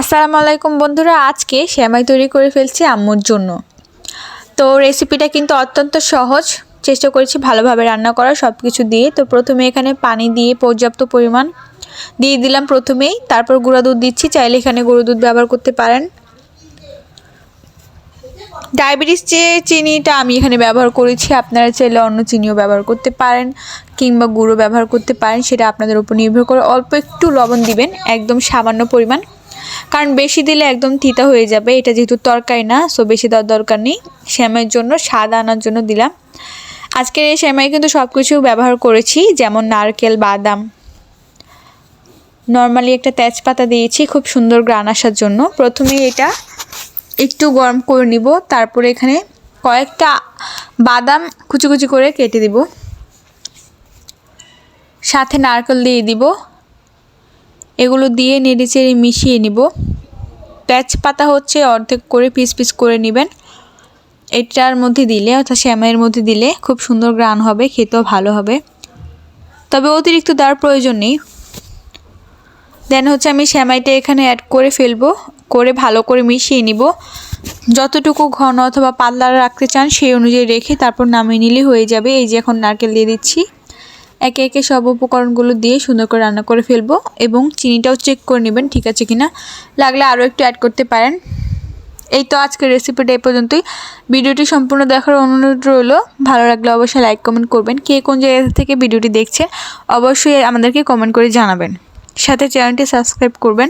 আসসালামু আলাইকুম বন্ধুরা, আজকে শ্যামাই তৈরি করে ফেলছি আম্মুর জন্য। তো রেসিপিটা কিন্তু অত্যন্ত সহজ। চেষ্টা করেছি ভালোভাবে রান্না করা সব কিছু দিয়ে। তো প্রথমে এখানে পানি দিয়ে পর্যাপ্ত পরিমাণ দিয়ে দিলাম প্রথমেই। তারপর গুঁড়া দুধ দিচ্ছি, চাইলে এখানে গুঁড়ো দুধ ব্যবহার করতে পারেন। ডায়াবেটিস যে চিনিটা আমি এখানে ব্যবহার করেছি, আপনারা চাইলে অন্য চিনিও ব্যবহার করতে পারেন কিংবা গুঁড়ো ব্যবহার করতে পারেন। সেটা আপনাদের উপর নির্ভর করে অল্প একটু লবণ দিবেন, একদম সামান্য পরিমাণ। কারণ বেশি দিলে একদম তিতা হয়ে যাবে, এটা যেহেতু তরকারি না সো বেশি দেওয়ার দরকার নেই। শ্যামের জন্য স্বাদ আনার জন্য দিলাম। আজকের এই শ্যামাই কিন্তু সব কিছু ব্যবহার করেছি, যেমন নারকেল, বাদাম। নর্মালি একটা তেজপাতা দিয়েছি, খুব সুন্দর গ্রান আসার জন্য। প্রথমে এটা একটু গরম করে নিব, তারপরে এখানে কয়েকটা বাদাম কুচি কুচি করে কেটে দিব। সাথে নারকেল দিয়ে দিব। এগুলো দিয়ে নেড়ে চেড়ে মিশিয়ে নিব। তেজপাতা হচ্ছে অর্ধেক করে পিস পিস করে নেবেন। এটার মধ্যে দিলে অর্থাৎ শ্যামাইয়ের মধ্যে দিলে খুব সুন্দর গ্রান হবে, খেতেও ভালো হবে। তবে অতিরিক্ত দেওয়ার প্রয়োজন নেই। দেন হচ্ছে আমি শ্যামাইটা এখানে অ্যাড করে ফেলব, করে ভালো করে মিশিয়ে নিব। যতটুকু ঘন অথবা পাতলা রাখতে চান সেই অনুযায়ী রেখে তারপর নামিয়ে নিলে হয়ে যাবে। এই যে এখন নারকেল দিয়ে দিচ্ছি। একে একে সব উপকরণগুলো দিয়ে সুন্দর করে রান্না করে ফেলব এবং চিনিটাও চেক করে নেবেন, ঠিক আছে কিনা? লাগলে আরও একটু অ্যাড করতে পারেন। এই তো আজকের রেসিপিটা এ পর্যন্তই। ভিডিওটি সম্পূর্ণ দেখার অনুরোধ রইল। ভালো লাগলে অবশ্যই লাইক কমেন্ট করবেন। কে কোন জায়গা থেকে ভিডিওটি দেখছে, অবশ্যই আমাদেরকে কমেন্ট করে জানাবেন। সাথে চ্যানেলটি সাবস্ক্রাইব করবেন।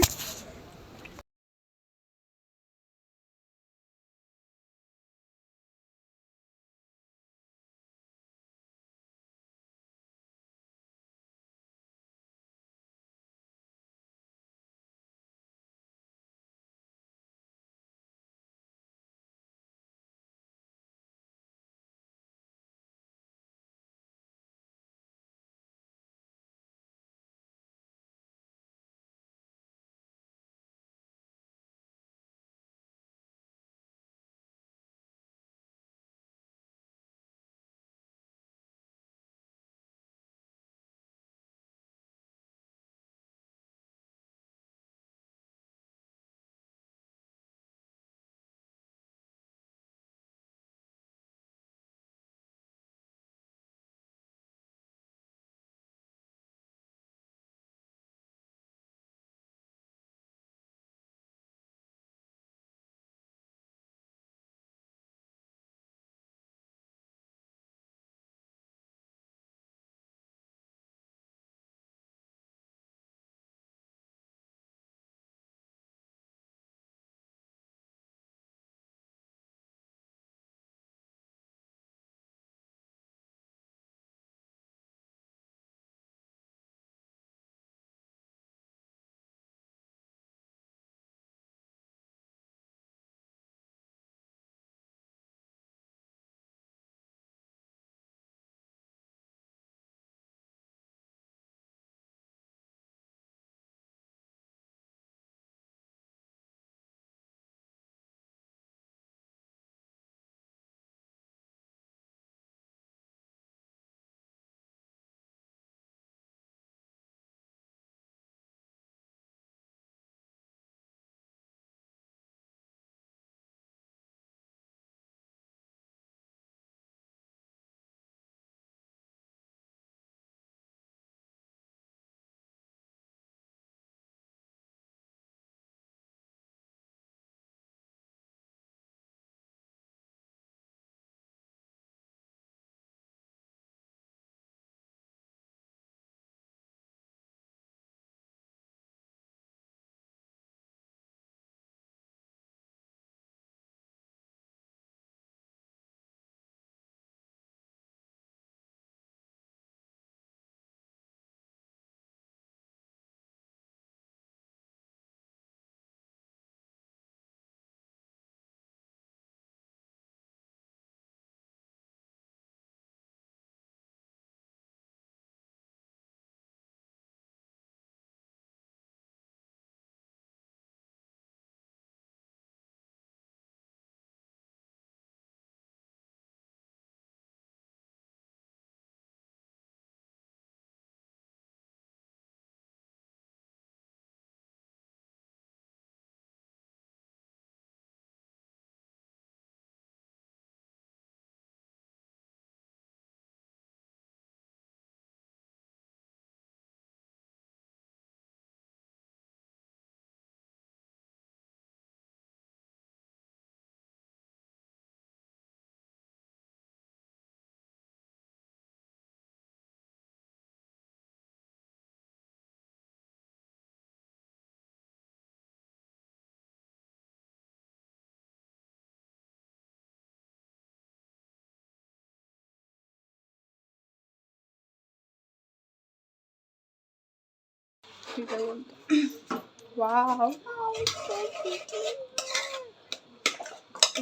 Wow.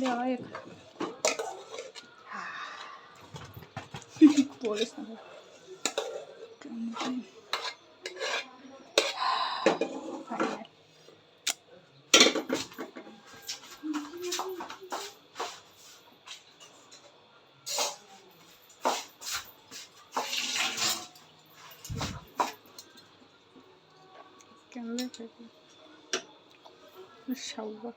Bir aí! Bu arasında. Gömleğim. 行了，快点，那下午吧